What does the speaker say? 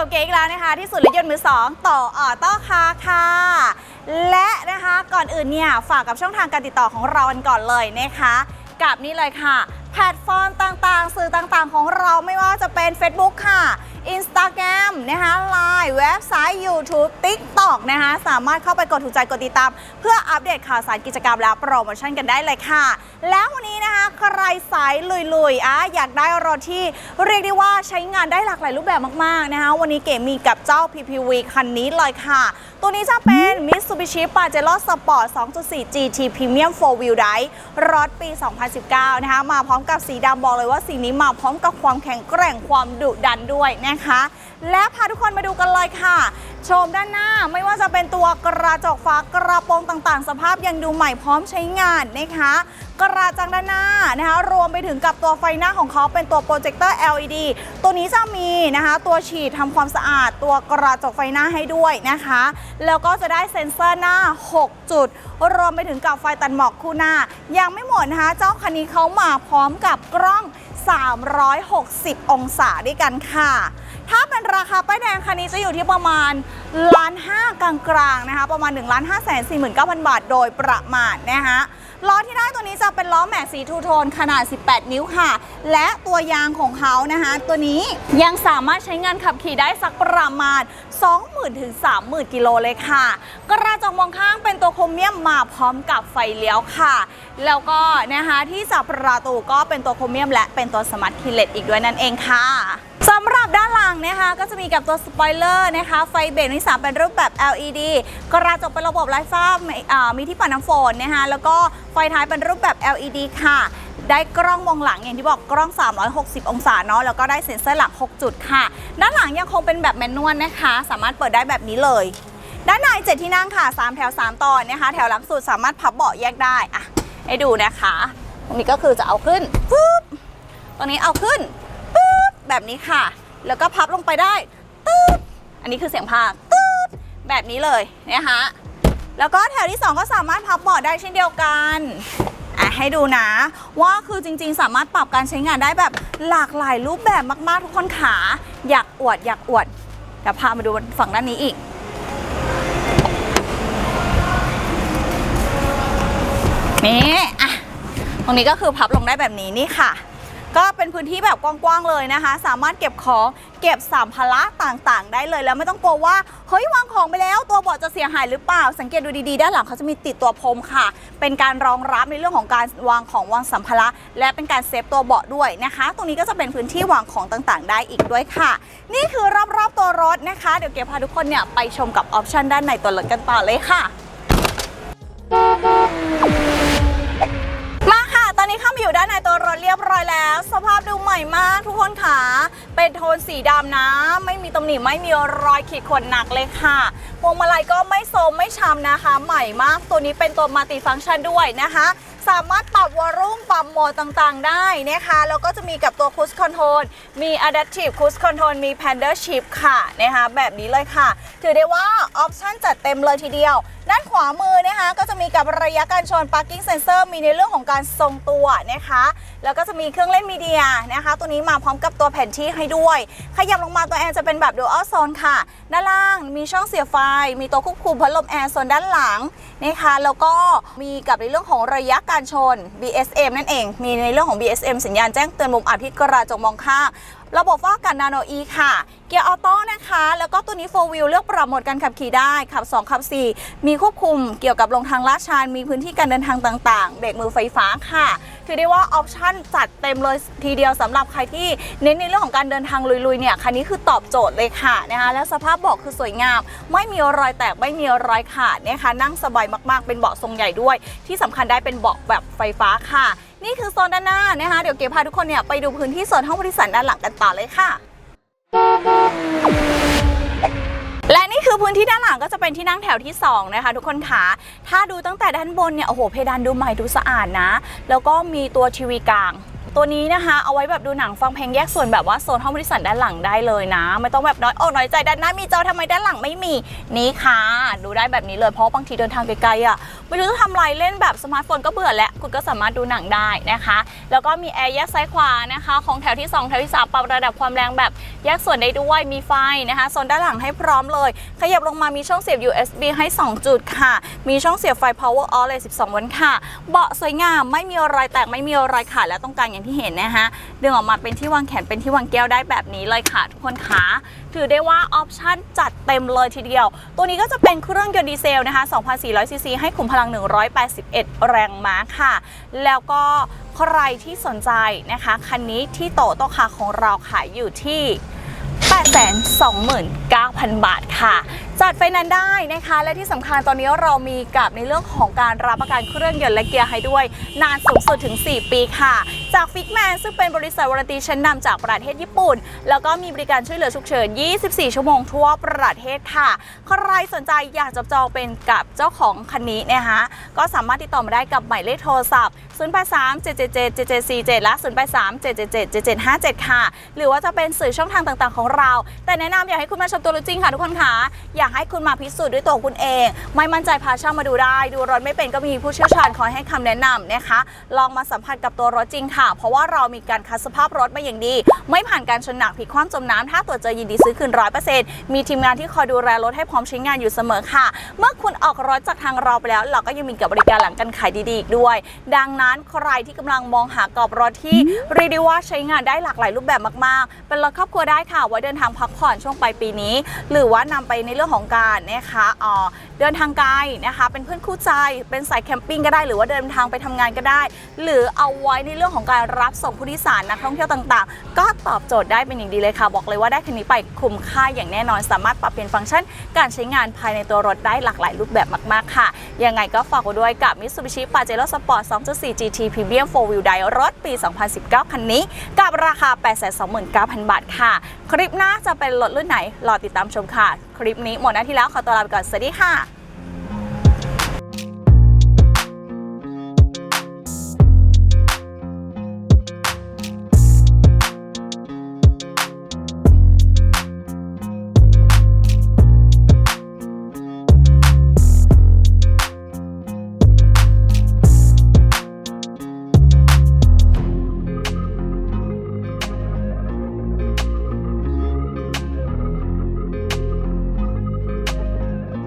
กับเก๋อีกแล้วนะคะที่สุดรถยนต์มือสองต่อออโต้คาค่ะ และนะคะก่อนอื่นเนี่ยฝากกับช่องทางการติดต่อของเรากันก่อนเลยนะคะ กับนี่เลยค่ะ แพลตฟอร์มต่างๆ สื่อต่างๆ ของเราไม่ว่าจะเป็น Facebook ค่ะ Instagram นะคะ Line เว็บไซต์ YouTube TikTok นะคะ สามารถเข้าไปกดถูกใจกดติดตาม เพื่ออัปเดตข่าวสารกิจกรรมและโปรโมชั่นกันได้เลยค่ะ แล้ววันนี้นะคะ ใครสายลุยๆอะอยากได้รถที่เรียกได้ว่าใช้งานได้หลากหลายรูปแบบมากๆนะคะ วันนี้เก๋มีกับเจ้า PPV คันนี้เลยค่ะ ตัวนี้จะเป็น Mitsubishi Pajero Sport 2.4 GT Premium 4 Wheel Drive รถปี 2019 นะคะ มาพร้อมกับสีดำบอกเลยว่าสีนี้มาพร้อมกับความแข็งแกร่งความดุดันด้วยนะคะ และพาทุกคนมาดูกันเลยค่ะ ชมด้านหน้าไม่ว่าจะเป็นตัวกระจกฟ้ากระโปรงต่างๆ สภาพยังดูใหม่พร้อมใช้งานนะคะ กระจังด้านหน้านะคะ รวมไปถึงกับตัวไฟหน้าของเขาเป็นตัวโปรเจคเตอร์ LED ตัวนี้จะมีนะคะ ตัวฉีดทำความสะอาด ตัวกระจกไฟหน้าให้ด้วยนะคะ แล้วก็จะได้เซ็นเซอร์หน้า 6 จุด รวมไปถึงกับไฟตัดหมอกคู่หน้า ยังไม่หมดนะคะ เจ้าคันนี้เขามาพร้อมกับกล้อง 360 องศาด้วยกันค่ะ ถ้าเป็นราคาป้ายแดงคันนี้จะอยู่ที่ประมาณ ล้านห้ากลางๆนะคะประมาณ1ล้าน5แสน49,000บาทโดยประมาณนะคะล้อที่ได้ตัวนี้จะเป็นล้อแม็กสีทูโทนขนาด 18 นิ้วค่ะ และตัวยางของเขานะคะ ตัวนี้ยังสามารถใช้งานขับขี่ได้สักประมาณ 20,000ถึง30,000 กิโลเลยค่ะ กระจกมองข้างเป็นตัวโครเมียมมาพร้อมกับไฟเลี้ยวค่ะ แล้วก็นะคะที่จับประตูก็เป็นตัวโครเมียมและเป็นตัวสมาร์ทคีเลสอีกด้วยนั่นเองค่ะ สำหรับด้านหลังนะคะก็จะมีกับตัวสปอยเลอร์นะคะ ไฟเบรกนิสสามเป็นรูปแบบ LED กระจกเป็นระบบไร้ฝ้ามีมีที่ปัดน้ำฝนนะคะแล้วก็ไฟท้ายเป็นรูปแบบ LED ค่ะ ได้กล้องมองหลังอย่างที่บอกกล้อง 360 องศาเนาะแล้วก็ได้เซ็นเซอร์หลัง6จุดค่ะ ด้านหลังยังคงเป็นแบบแมนนวลนะคะ สามารถเปิดได้แบบนี้เลย ด้านในเจ็ดที่นั่งค่ะ 3 แถว 3 ตอนนะคะ แถวหลังสุดสามารถพับเบาะแยกได้อะให้ดูนะคะตรงนี้ก็คือจะเอาขึ้นปุ๊บตรงนี้เอาขึ้น แบบนี้ค่ะ แล้วก็พับลงไปได้ตึ๊ดอันนี้คือเสียงพากตึ๊ดแบบนี้เลยนะคะแล้วก็แถวที่ 2 ก็สามารถพับเบาะได้เช่นเดียวกันอะให้ดูนะ ว่าคือจริง ๆ สามารถปรับการใช้งานได้แบบหลากหลายรูปแบบมากๆทุกคนขาอยากอวดอยากอวดเดี๋ยวพามาดูฝั่งด้านนี้อีกนี่อะตรงนี้ก็คือพับลงได้แบบนี้นี่ค่ะ ก็เป็นพื้นที่แบบกว้างๆเลยนะคะ สามารถเก็บของเก็บสัมภาระต่างๆ ได้เลยแล้วไม่ต้องกลัวว่าเฮ้ยวางของไปแล้วตัวเบาะจะเสียหายหรือเปล่า สังเกตดูดีๆ ด้านหลังเขาจะมีติดตัวพรมค่ะ เป็นการรองรับในเรื่องของการวางของวางสัมภาระและเป็นการเซฟตัวเบาะด้วยนะคะ ตรงนี้ก็จะเป็นพื้นที่วางของต่างๆ ได้อีกด้วยค่ะ นี่คือรอบๆตัวรถนะคะ เดี๋ยวเก๋พาทุกคนเนี่ยไปชมกับออปชันด้านในตัวรถกันต่อเลยค่ะมาค่ะ อยู่ด้านในตัวรถเรียบร้อยแล้ว สภาพดูใหม่มากทุกคนค่ะ เป็นโทนสีดำนะ ไม่มีตำหนิไม่มีรอยขีดข่วนหนักเลยค่ะพวงมาลัยก็ไม่โซมไม่ช้ำนะคะ ใหม่มากตัวนี้เป็นตัวมัลติฟังก์ชันด้วยนะคะ สามารถปรับวอลลุ่ม รับโหมดต่างๆ ได้นะคะแล้วก็จะมีกับตัวคูสคอนโทรลมี Adaptive Cruise Control มี Pander Shift ค่ะนะคะแบบนี้เลยค่ะ ถือได้ว่าออปชั่นจัดเต็มเลยทีเดียว ด้านขวามือนะคะก็จะมีกับระยะการชน Parking Sensor มีในเรื่องของการทรงตัวนะคะ แล้วก็จะมีเครื่องเล่นมีเดียนะคะ ตัวนี้มาพร้อมกับตัวแผนที่ให้ด้วย ขยับลงมาตัวแอร์จะเป็นแบบ Dual Zone ค่ะ ด้านล่างมีช่องเสียบไฟ มีตัวควบคุมพัดลมแอร์โซนด้านหลังนะคะแล้วก็มีกับในเรื่องของระยะการชน BSM นั่นเองมีในเรื่องของ BSM สัญญาณแจ้งเตือนมุมอับที่กระจกมองข้างระบบฟอกอากาศนาโนอีค่ะ เกียร์ออโต้นะคะ แล้วก็ตัวนี้ 4 wheel เลือกปรับโหมดการขับขี่ได้ ขับ 2 ขับ 4 มีควบคุมเกี่ยวกับลงทางลาดชันมีพื้นที่การเดินทางต่าง ๆ เบรกมือไฟฟ้าค่ะ ถือได้ว่าออปชั่นจัดเต็มเลยทีเดียวสำหรับใครที่เน้นในเรื่องของการเดินทางลุยๆเนี่ยคันนี้คือตอบโจทย์เลยค่ะนะคะแล้วสภาพเบาะคือสวยงาม ไม่มีรอยแตกไม่มีรอยขาดนะคะนั่งสบายมากๆ เป็นเบาะทรงใหญ่ด้วย ที่สำคัญได้เป็นเบาะแบบไฟฟ้าค่ะ นี่คือโซนด้านหน้านะคะเดี๋ยวเก๋พาทุกคนเนี่ยไปดูพื้นที่ส่วนห้องผู้โดยสารด้านหลังกันต่อเลยค่ะ คือพื้นที่ด้านหลังก็จะเป็นที่นั่งแถวที่ 2 นะคะ ทุกคนค่ะถ้าดูตั้งแต่ด้านบนเนี่ยโอ้โหเพดานดูใหม่ดูสะอาดนะ แล้วก็มีตัวทีวีกลาง ตัวนี้นะคะเอาไว้แบบดูหนังฟังเพลงแยกส่วนแบบว่าโซนห้องบริษัทด้านหลังได้เลยนะ ไม่ต้องแบบน้อยอกน้อยใจด้านหน้ามีจอทำไมด้านหลังไม่มีนี่ค่ะ ดูได้แบบนี้เลยเพราะบางทีเดินทางไกลๆอะไม่รู้จะทำอะไรเล่นแบบสมาร์ทโฟนก็เบื่อแล้วคุณก็สามารถดูหนังได้นะคะ แล้วก็มีแอร์แยกซ้ายขวานะคะ ของแถวที่ 2 แถวที่3ปรับระดับความแรงแบบแยกส่วนได้ด้วยมีไฟนะคะโซนด้านหลังให้พร้อมเลย ขยับลงมามีช่องเสียบ USB ให้ 2 จุดค่ะ มีช่องเสียบไฟ power all เลย 12โวลต์ค่ะ เบาะสวยงามไม่มีรอยแตกไม่มีรอยขาดและตรงกลางอย่างที่เห็นนะคะดึงออกมาเป็นที่วางแขนเป็นที่วางแก้วได้แบบนี้เลยค่ะทุกคนคะถือได้ว่าออปชั่นจัดเต็มเลยทีเดียว ตัวนี้ก็จะเป็นเครื่องยนต์ดีเซลนะคะ 2,400ซีซีให้ขุมพลัง 181 แรงม้าค่ะ แล้วก็ใครที่สนใจนะคะ คันนี้ที่โตโตคาของเราขายอยู่ที่829,000 บาทค่ะ จัดไฟแนนซ์ได้นะคะ และที่สำคัญตอนนี้เรามีกับในเรื่องของการรับประกันเครื่องยนต์และเกียร์ให้ด้วย นานสูงสุดถึง 4 ปีค่ะ จากฟิกแมนซึ่งเป็นบริษัทวารันตีชั้นนำจากประเทศญี่ปุ่น แล้วก็มีบริการช่วยเหลือฉุกเฉิน 24 ชั่วโมงทั่วประเทศค่ะ ใครสนใจอยากจะจองเป็นกับเจ้าของคันนี้นะคะก็สามารถติดต่อมาได้กับหมายเลขโทรศัพท์ 083 777 7747 และ 083 777 7757 ค่ะ หรือว่าจะเป็นสื่อช่องทางต่างๆ ของเรา แต่แนะนำอยากให้คุณมาชมตัวจริงค่ะทุกคนค่ะอยากให้คุณมาพิสูจน์ด้วยตัวคุณเอง ไม่มั่นใจพาช่างมาดูได้ ดูรถไม่เป็นก็มีผู้เชี่ยวชาญคอยให้คำแนะนำนะคะ ลองมาสัมผัสกับตัวรถจริงค่ะ เพราะว่าเรามีการคัดสภาพรถมาอย่างดี ไม่ผ่านการชนหนักพลิกคว่ำจมน้ำถ้าตัวจเจอยินดีซื้อคืนร้อยเปอร์เซ็นต์มีทีมงานที่คอยดูแลรถให้พร้อมใช้งานอยู่เสมอค่ะ เมื่อคุณออกรถจากทางเราไปแล้ว เราก็ยังมีกับบริการหลังการขายดีๆอีกด้วย ดังนั้นใครที่กำลังมองหากรอบรถที่เรียกได้ว่าใช้งานได้หลากหลายรูปแบบมากๆ เป็นรถครอบครัวได้ค่ะไว้เดินทางพักผ่อนช่วงปลายปีนี้ หรือว่านำไปในเรื่องของการนะคะเออเดินทางไกลนะคะเป็นเพื่อนคู่ใจเป็นสายแคมปิ้งก็ได้ หรือว่าเดินทางไปทำงานก็ได้ หรือเอาไว้ในเรื่องของการรับส่งผู้โดยสารนักท่องเที่ยวต่างๆ ก็ตอบโจทย์ได้เป็นอย่างดีเลยค่ะ บอกเลยว่าได้คันนี้ไปคุ้มค่าอย่างแน่นอน สามารถปรับเปลี่ยนฟังก์ชัน การใช้งานภายในตัวรถได้หลากหลายรูปแบบมากๆค่ะยังไงก็ฝากไว้ด้วยกับ Mitsubishi Pajero Sport 2.4 GT Premium 4 Wheel Drive รถปี 2019 คันนี้ กับราคา 829,000 บาทค่ะ คลิปหน้าจะเป็นรถรุ่นไหน รอติดตามชมค่ะ ลิปนี้หมดหน้าที่แล้วขอตัวลาไปก่อนสวัสดีค่ะ